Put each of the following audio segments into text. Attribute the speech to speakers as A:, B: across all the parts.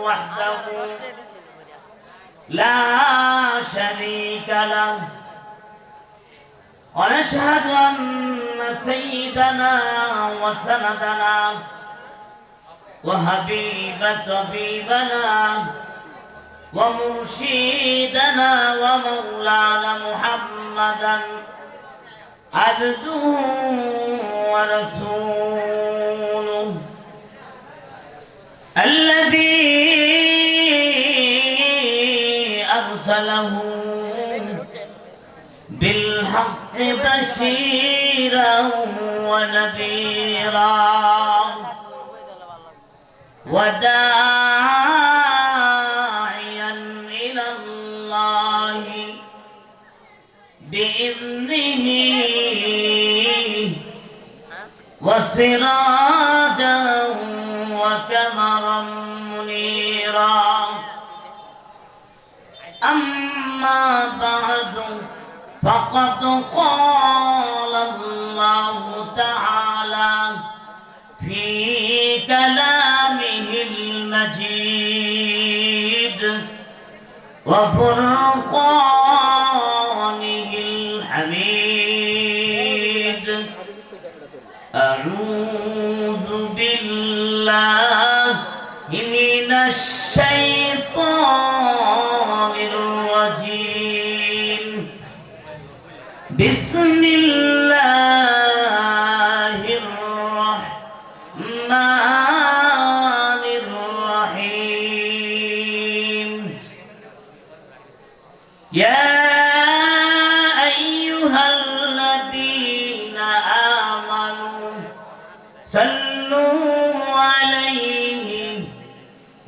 A: وحده لا شريك له ونشهد أن سيدنا وسندنا وحبيب طبيبنا ومرشدنا ومولانا محمدا عبده ورسوله أرسله بالحق بشيرا ونذيرا وداعيا إلى الله بإذنه وسراجا وكمرا منيرا أما بعد فقد قال الله تعالى في كلامه المجيد وفرقانه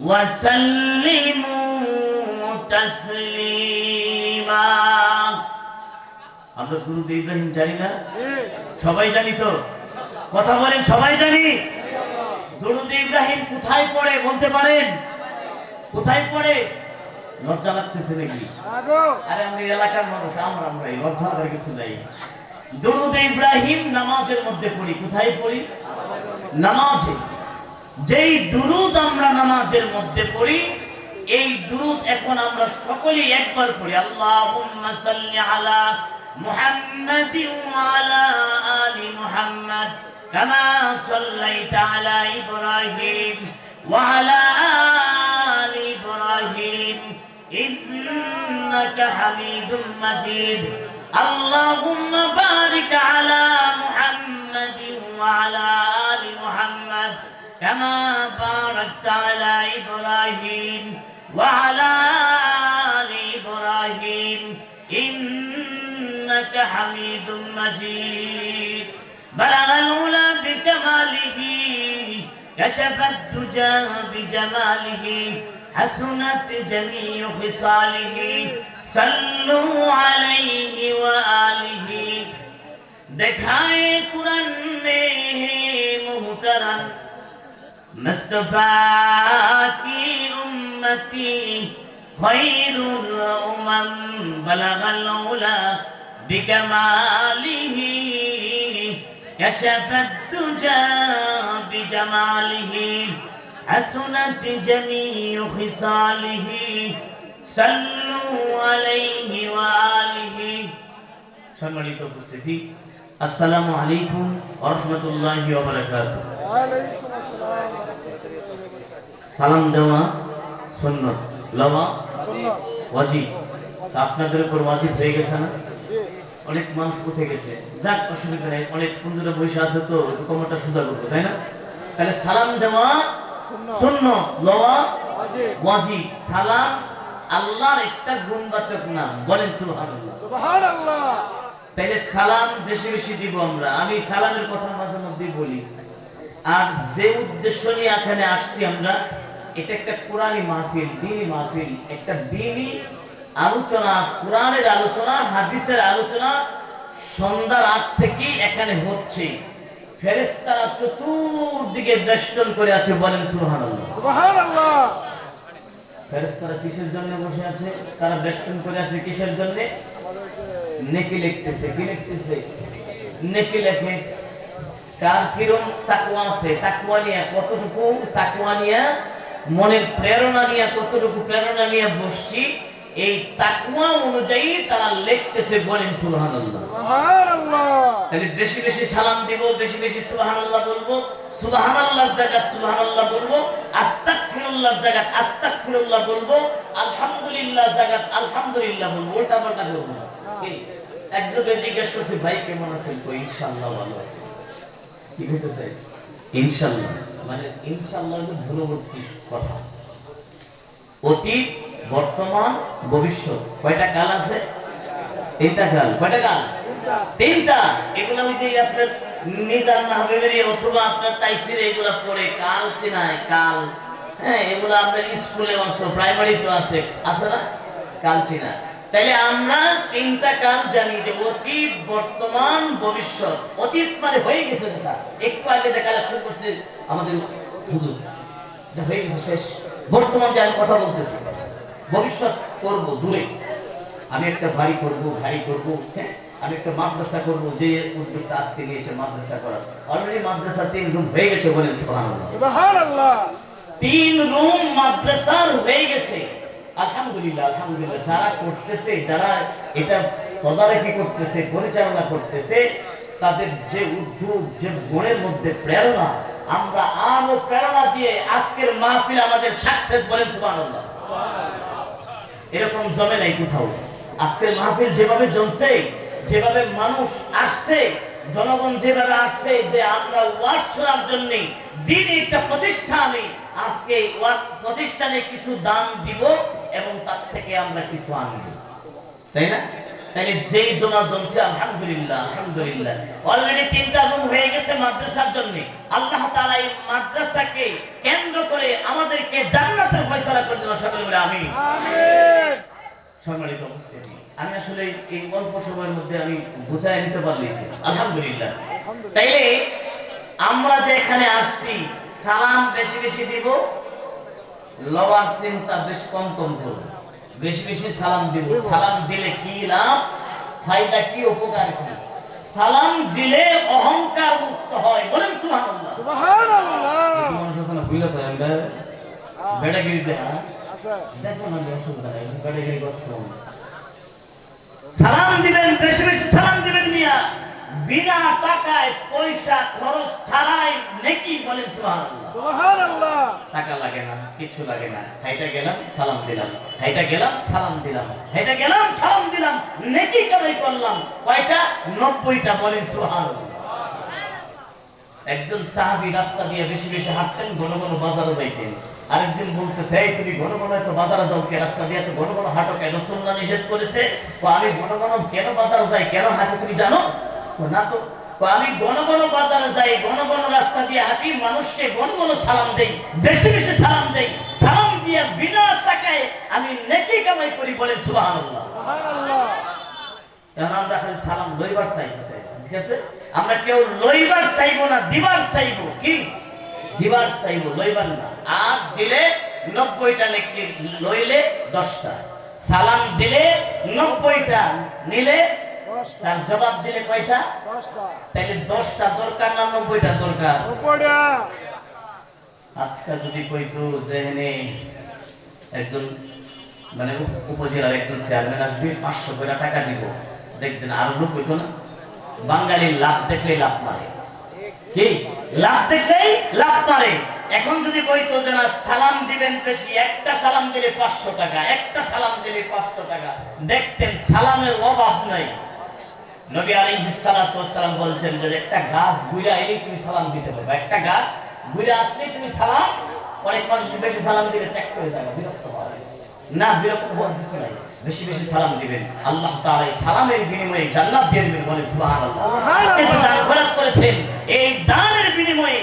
A: وسلموا تسليما আমরা গুরু ইব্রাহিম জানি না সবাই জানি তো কথা বলেন সবাই জানি দরুদ ইব্রাহিম কোথায় পড়ে বলতে পারেন কোথায় পড়ে লজ্জা লাগতেছে নাকি আরে আমরা এই এলাকার মানুষ আমরা আমরা এই লজ্জা লাগার কিছু নাই দরুদ ইব্রাহিম নামাজের মধ্যে পড়ি কোথায় পড়ি নামাজে যেই দুরুদ আমরা নামাজের মধ্যে পড়ি, এই দুরুদ এখন আমরা সকলেই একবার পড়ি। আল্লাহুম্মা সাল্লি আলা মুহাম্মাদি ওয়া আলা আলি মুহাম্মাদ, কামা সাল্লাইতা আলা ইব্রাহিম ওয়া আলা আলি ইব্রাহিম, ইন্নাকা হামিদুম মাজিদ। আল্লাহুম্মা বারিক আলা মুহাম্মাদি ওয়া আলা كما باركت على إبراهيم وعلى آل إبراهيم إنك حميد مجيد. بلغ الأولى بكماله كشف الدجى بجماله حسنت جميع خصاله. صلوا عليه وآله. دکھائے قرآن میں محترم مصطفاكي أمتي خير الأمم بلغ العلا بكماله كشف الدجى بجماله حسنت جميع خصاله صلوا عليه وآله সম্মানিত উপস্থিতি আসসালামু আলাইকুম ওয়া রাহমাতুল্লাহি ওয়া বারাকাতুহু ওয়া আলাইকুম সালাম দেওয়া সুন্নত। লওয়া ওয়াজিব। আপনাদের উপর ওয়াজিব হয়ে গেছে না? অনেক মানুষ উঠে গেছে। যাক অসুবিধা নেই। অনেক বন্ধুরা বসে আছে তো কোমরটা সোজা করব তাই না? তাহলে সালাম দেওয়া শূন্য লওয়া ওয়াজিব। সালাম আল্লাহর একটা গুণবাচক নাম। বলেন সুবহানাল্লাহ। তাইলে সালাম বেশি বেশি দিব আমরা। আমি সালামের কথা মাঝে মধ্যে বলি। আর যে উদ্দেশ্য নিয়ে এখানে আসছি আমরা এটা একটা কোরআনি মাহফিল দিনী মাহফিল। একটা দিনী আলোচনা কোরআনের আলোচনা হাদিসের আলোচনা সন্ধ্যার আগ থেকেই এখানে হচ্ছে। ফেরেস্তারা চতুর্দিকে বেষ্টন করে আছে বলেন সুবহানাল্লাহ। ফেরেস্তারা কিসের জন্য বসে আছে? তারা বেষ্টন করে আছে কিসের জন্য? নেকি লিখতেছে কি লিখতেছে? নেকি লেখে কার কিরম তাকুয়া আছে। তাকুয়া নিয়ে কতটুকু তাকুয়া নিয়ে মনের প্রেরণা নিয়ে কতটুকু প্রেরণা নিয়ে বসছি এই তাকুয়া অনুযায়ী তারা লিখতেছে বলেন সুবহানাল্লাহ।
B: সুবহানাল্লাহ।
A: তাহলে বেশি বেশি সালাম দিব বেশি বেশি সুবহানাল্লাহ বলব সুবহানাল্লাহর জায়গায় সুবহানাল্লাহ বলব আস্তাগফিরুল্লাহর জায়গায় আস্তাগফিরুল্লাহ বলব আলহামদুলিল্লাহ জায়গায় আলহামদুলিল্লাহ বলব ওটা পাল্টা কি? একজনকে জিজ্ঞেস করছি ভাই কেমন আছেন? তো ইনশাআল্লাহ ভালো আছে। কি হইতে চাই ইনশাআল্লাহ। মানে ইনশাআল্লাহ হলো দূরবর্তী কথা। অতীত, বর্তমান, ভবিষ্যৎ। কয়টা কাল আছে? তিনটা কাল। কয়টা কাল? তিনটা। এগুলো আমি যে আপনার নিজার না হবে অথবা আপনার তাইসিরে এগুলো পড়ে। কাল চেনায়, কাল। হ্যাঁ এগুলো আপনার স্কুলে আছে প্রাইমারি তো আছে। আছে না? কাল চেনা তাইলে আমরা তিনটা কাল জানি যে অতীত বর্তমান ভবিষ্যৎ। অতীত মানে হয়ে গেছে যেটা। একটু আগে যে কালেকশন করছে আমাদের হুজুর হয়ে গেছে শেষ। বর্তমান যে আমি কথা বলতেছি ভবিষ্যৎ করব দূরে। আমি একটা বাড়ি করব গাড়ি করব হ্যাঁ? আমি একটা মাদ্রাসা করব যে উদ্যোগটা আজকে নিয়েছে মাদ্রাসা করার। অলরেডি মাদ্রাসা তিন রুম হয়ে গেছে বলেন সুবহানাল্লাহ।
B: সুবহানাল্লাহ।
A: তিন রুম মাদ্রাসার হয়ে গেছে। আলহামদুলিল্লাহ আলহামদুলিল্লাহ, যারা করতেছে, যারা এটা তদারকি করতেছে, পরিচালনা করতেছে, তাদের যে উদ্যোগ, যে মনের মধ্যে প্রেরণা, আমরা আরও প্রেরণা দিয়ে আজকের মাহফিল আমাদের সাকসেস বলেন সুবহানাল্লাহ। এরকম জমে নাই কোথাও। আজকের মাহফিল যেভাবে জমছে, যেভাবে মানুষ আসছে, জনগণ যেভাবে আসছে, যে আমরা ওয়াজ শোনার জন্য দিন একটা প্রতিষ্ঠানে আজকে প্রতিষ্ঠানে কিছু দান দিব এবং তার থেকে আমরা কিছু আনব। তাই না? তাইলে যেই জমা জমছে আলহামদুলিল্লাহ আলহামদুলিল্লাহ। অলরেডি তিনটা রুম হয়ে গেছে মাদ্রাসার জন্য। আল্লাহ তাআলা এই মাদ্রাসাকে কেন্দ্র করে আমাদেরকে জান্নাতের ফয়সালা করে দিল সকলে বলে আমি সম্মানিত উপস্থিতি আমি আসলে এই অল্প সময়ের মধ্যে আমি বুঝাই নিতে পারলেছি আলহামদুলিল্লাহ। তাইলে আমরা যে এখানে আসছি সালাম বেশি বেশি দিব লওয়ার চিন্তা বেশ কম কম করব বেশি বেশি সালাম দিব। সালাম দিলে কি লাভ? ফায়দা কি উপকার কি? সালাম দিলে অহংকার মুক্ত হয় বলেন সুবহানাল্লাহ।
B: সুবহানাল্লাহ।
A: মানুষ ওখানে ভুলে যায় আমরা বেড়াগিরি দেখা দেখো না বেড়াগিরি হবে সালাম দিবেন বেশি বেশি সালাম মিয়া বিনা টাকায় পয়সা খরচ ছাড়াই নেকি বলেন সুবহানাল্লাহ
B: সুবহানাল্লাহ।
A: টাকা লাগে না কিছু লাগে না। হাইটা গেলাম সালাম দিলাম। হাইটা গেলাম সালাম দিলাম। হাইটা গেলাম সালাম দিলাম। নেকি কামাই করলাম। কয়টা? নব্বইটা বলেন সুবহানাল্লাহ। একজন সাহাবী রাস্তা দিয়ে বেশি বেশি হাঁটতেন ঘন ঘন বাজারে যাইতেন। আরেকদিন বলতেছে এই তুমি ঘন ঘন এত বাজারে যাও কে? রাস্তা দিয়ে এত ঘন ঘন হাঁটো কেন সুন্না নিষেধ করেছে। আমি ঘন ঘন কেন বাজারে যাই? কেন হাঁটি তুমি জানো? না তো আমি ঘন ঘন বাজারে যাই ঘন ঘন রাস্তা দিয়ে হাঁটি, মানুষকে ঘন ঘন সালাম দেই, বেশি বেশি সালাম দেই, সালাম দিয়ে বিনা টাকায় আমি নেকি কামাই করি বলে সুবহানাল্লাহ। আমরা খালি সালাম লইবার চাই ঠিক আছে? আমরা কেউ লইবার চাইব না, দিবার চাইব, কি? দিবার চাইব, লইবার না। আর দিলে নব্বইটা লেখলে লইলে দশটা। সালাম দিলে নব্বইটা, নিলে তার জবাব দিলে কয়টা? তাইলে দশটা দরকার না নব্বইটা দরকার? আজকে যদি কইতো যে একজন মানে উপজেলার একজন চেয়ারম্যান আসবে পাঁচশো করে টাকা দিব। দেখছেন আর লোক কইতো না। বাঙালির লাভ দেখলেই লাভ মারে। কি? লাভ দেখলেই লাভ মারে। এখন যদি কইতো যে না সালাম দিবেন বেশি একটা সালাম দিলে পাঁচশো টাকা একটা সালাম দিলে পাঁচশো টাকা। দেখতেন সালামের অভাব নাই। নবী সালাতু বলছেন যে একটা গাছ ঘুরে এলেই তুমি সালাম দিতে পারবে। একটা গাছ ঘুরে আসলেই তুমি সালাম অনেক মানুষ বেশি সালাম দিলে ত্যাগ করে যাবে বিরক্ত হয় না বিরক্ত হওয়ার কিছু নাই। বেশি বেশি সালাম দিবেন। আল্লাহ তাআলা সালামের বিনিময়ে জান্নাত দিয়ে দিবেন বলেন সুবহানাল্লাহ। দান করেছেন এই দানের বিনিময়ে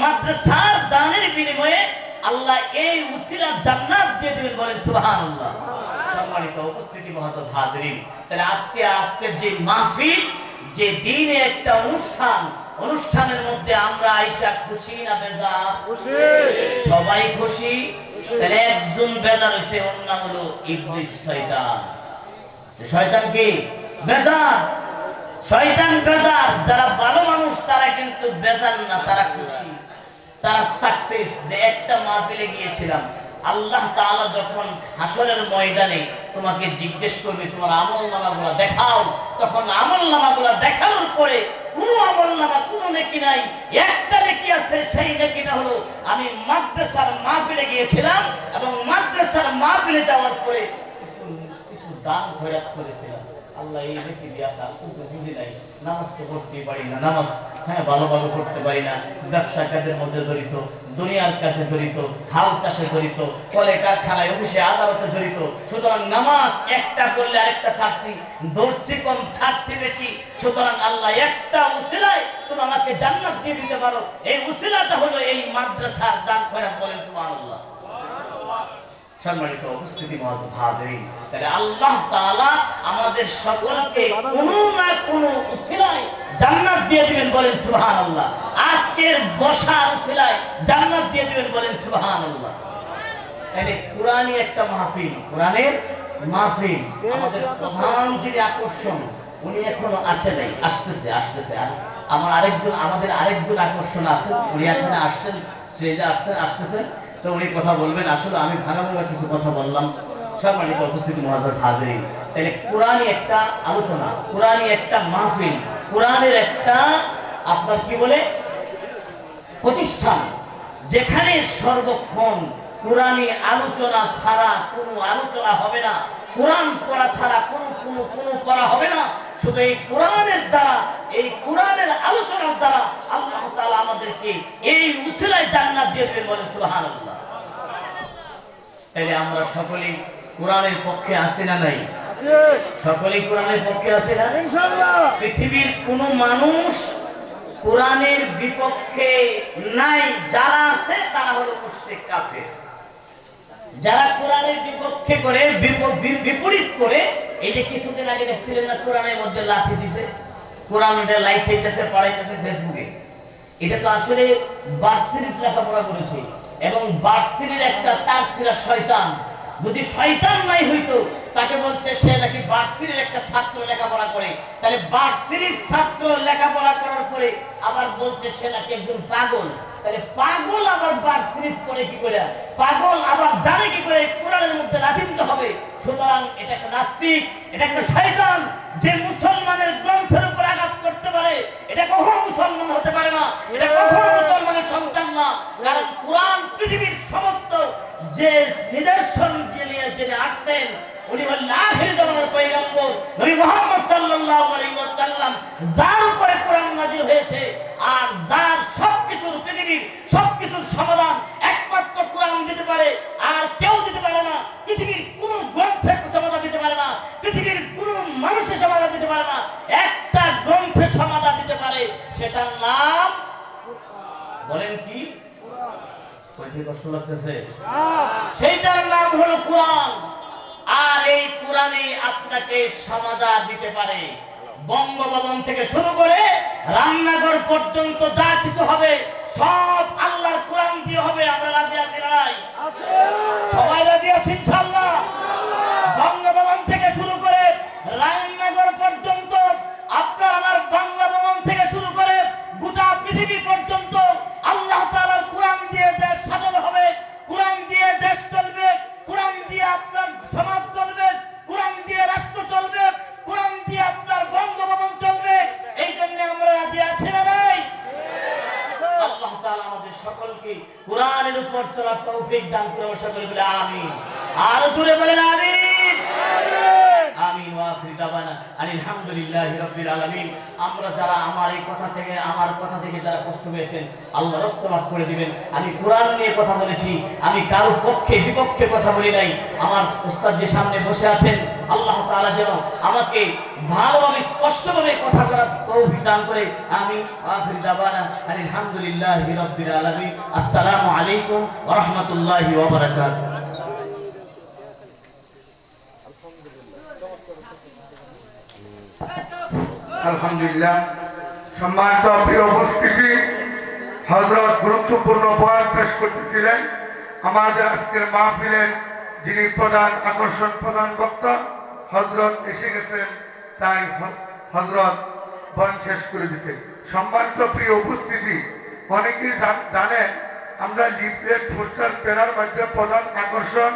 A: মাদ্রাসার দানের বিনিময়ে আল্লাহ এই উসিলা জান্নাত দিয়ে দিবেন বলেন সুবহানাল্লাহ। সম্মানিত উপস্থিতি মহতব হাজরিন। তাহলে আজকে আজকের যে মাহফিল যে দিনে একটা অনুষ্ঠান অনুষ্ঠানের মধ্যে আমরা আইসা খুশি না বেজার?
B: খুশি।
A: সবাই খুশি। তাহলে একজন বেজার হয়েছে ওর নাম হলো ইবলিস শয়তান। শয়তান কি? বেজার। শয়তান বেজার। যারা ভালো মানুষ তারা কিন্তু বেজার না তারা খুশি। তারা সাকসেস যে একটা মাহফিলে গিয়েছিলাম। আল্লাহ তাআলা যখন হাসরের ময়দানে তোমাকে জিজ্ঞেস করবে, তোমার আমল নামাগুলো দেখাও, তখন আমল নামাগুলো দেখানোর পরে কোনো আমল নামা কোনো নেকি নাই। একটা নেকি আছে, সেই নেকিটা হলো, আমি মাদ্রাসার মাহফিলে গিয়েছিলাম এবং মাদ্রাসার মাহফিলে যাওয়ার পরে কিছু কিছু দান খয়রাত করেছিলাম। আল্লাহ এই নেকি আর কিছু বুঝি নাই পারি না, নামাজ হ্যাঁ পারি না ব্যবসা কাজের মধ্যে জড়িত, দুনিয়ার কাছে জড়িত, হাল চাষে জড়িত, কলে কারখানায়, অফিসে আদালতে জড়িত, সুতরাং নামাজ একটা করলে আরেকটা ছাড়ছি দর্শি কম ছাড়ছি বেশি, সুতরাং আল্লাহ একটা উসিলায় তুমি আমাকে জান্নাত দিয়ে দিতে পারো। এই উসিলাটা হলো এই মাদ্রাসার দান খয়রাত বলেন তোমার আল্লাহ সম্মানিত উপস্থিতি মহৎ ভাবেই তাহলে আল্লাহ তাআলা আমাদের সকলকে কোনো না কোনো উসিলায় জান্নাত দিয়ে দিবেন বলেন সুবহানাল্লাহ। আজকের বসার উসিলায় জান্নাত দিয়ে দিবেন বলেন সুবহানাল্লাহ। তাহলে কোরআনই একটা মাহফিল। কোরআনের মাহফিল আমাদের প্রধান যিনি আকর্ষণ, উনি এখনও আসে নাই, আসতেছে আসতেছে। আমার আরেকজন, আমাদের আরেকজন আকর্ষণ আছে, উনি এখানে আসছেন, স্টেজে আসছেন, আসতেছেন। তো উনি কথা বলবেন, আসলে আমি ভাঙা ভাঙা কিছু কথা বললাম। সম্মানিত উপস্থিতি মহাজন হাজির তাহলে কোরআনই একটা আলোচনা, কোরআনই একটা মাহফিল, কোরআনের একটা আপনার কি বলে, প্রতিষ্ঠান, যেখানে সর্বক্ষণ কোরআনী আলোচনা ছাড়া কোনো আলোচনা হবে না। কোরআন পড়া ছাড়া কোনো কোনো কোনো করা হবে না। শুধু এই কোরআনের দ্বারা এই কোরআনের আলোচনার দ্বারা আল্লাহ তাআলা আমাদেরকে এই উসিলায় জান্নাত দিয়ে দেবেন বলেন সুবহানাল্লাহ। তাহলে আমরা সকলেই কোরআনের পক্ষে আছি না নাই? সকলেই কোরআনের পক্ষে আছি না
B: ইনশাআল্লাহ।
A: পৃথিবীর কোন মানুষ কোরআনের বিপক্ষে নাই যারা আছে তারা হলো মুশরিক কাফের। যারা কোরআনের বিপক্ষে করে বিপরীত করে, এই যে কিছুদিন আগে দেখছিলেন না, কোরআনের মধ্যে লাথি দিছে। কোরআন ওটা লাইট হইতেছে পড়াইতেছে ফেসবুকে এটা তো আসলে বার্সিরিত লেখাপড়া করেছে। এবং বার্সিরির একটা তার ছিল শয়তান। যদি শয়তান নাই হইতো, তাকে বলছে সে নাকি বার্সিরির একটা ছাত্র লেখাপড়া করে। তাহলে বার্সিরির ছাত্র লেখাপড়া করার পরে আবার বলছে সে নাকি একজন পাগল। তাহলে পাগল আবার বার্সিরিত করে কি করে? পাগল আবার জানে কি করে? কোরআনের মধ্যে লাঠি হবে। সুতরাং এটা একটা নাস্তিক, এটা একটা শয়তান যে মুসলমানের গ্রন্থের উপর আঘাত করতে পারে। এটা কখনো মুসলমান হতে পারে না। এটা কখনো মুসলমানের সন্তান না। কারণ কোরআন পৃথিবীর সমস্ত যে নিদর্শন নিয়ে যিনি আসছেন, উনি হলেন আখির জামানের পয়গম্বর। নবী মুহাম্মদ সাল্লাল্লাহু আলাইহি ওয়াসাল্লাম, যার উপরে কোরআন নাযিল হয়েছে আর যার পৃথিবীর সবকিছুর সমাধান একমাত্র কোরআন দিতে পারে আর কেউ দিতে পারে না। পৃথিবীর কোন গ্রন্থের সমাধান দিতে পারে না। পৃথিবীর কোন মানুষের সমাধান দিতে পারে না। একটা গ্রন্থের সমাধান দিতে পারে সেটার নাম বলেন কি? কষ্ট লাগতেছে? সেইটার নাম হলো কোরআন। আর এই কোরআনে আপনাকে সমাধান দিতে পারে। বঙ্গভবন থেকে শুরু করে রান্নাঘর পর্যন্ত যা কিছু হবে সব আল্লাহর কোরআন দিয়ে হবে। আমরা রাজি আছি সবাই রাজি আছি সকলকে কোরআনের উপর চলার তৌফিক দান করে সকলে বলে আমিন। আর জুড়ে বলেন আমিন। আমিন ওয়া আমি কারও পক্ষে, বিপক্ষে কথা বলি নাই। আমার উস্তাদ যে সামনে বসে আছেন, আল্লাহ তাআলা যেন আমাকে ভালোভাবে স্পষ্টভাবে কথা করার তৌফিক করে। আমি আখির দাওয়ানা আলাইকুম ওয়া
C: আলহামদুলিল্লাহ। সম্মানিত প্রিয় উপস্থিতি হজরত গুরুত্বপূর্ণ বয়ান পেশ করতেছিলেন। আমাদের আজকের মাহফিলের যিনি প্রধান আকর্ষণ, প্রধান বক্তা হজরত এসে গেছেন, তাই হজরত বয়ান শেষ করে দিয়েছেন। সম্মানিত প্রিয় উপস্থিতি, অনেকেই জানেন, আমরা লিফলেট, পোস্টার পেনার মধ্যে প্রধান আকর্ষণ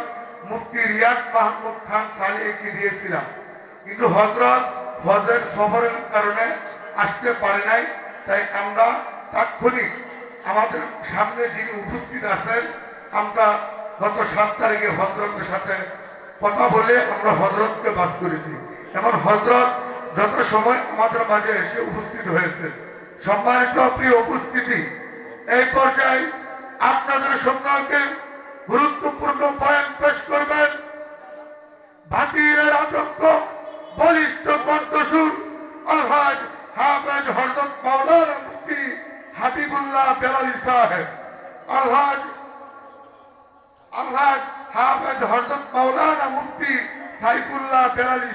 C: মুফতি রিয়াদ মাহমুদ খান সালিকে দিয়েছিলাম। কিন্তু হজরত হজের সফরের কারণে আসতে পারে নাই, তাই আমরা তাৎক্ষণিক আমাদের সামনে যিনি উপস্থিত আছেন, আমরা গত সাত তারিখে হজরতের সাথে কথা বলে আমরা হজরতকে বাস করেছি। এবং হজরত যত সময় আমাদের মাঝে এসে উপস্থিত হয়েছে, সম্মানিত প্রিয় উপস্থিতি, এই পর্যায়ে আপনাদের সম্পর্কে গুরুত্বপূর্ণ পয়েন্ট পেশ করবেন। বাতিলের আতঙ্ক বলিষ্ঠ কণ্ঠসুর আলহাজ হাফেজ হরদত মাওলানা মুফতি হাবিবুল্লাহ বেলালি সাহেব। আলহাজ আলহাজ হাফেজ হরদত মাওলানা মুফতি সাইফুল্লাহ বেলালি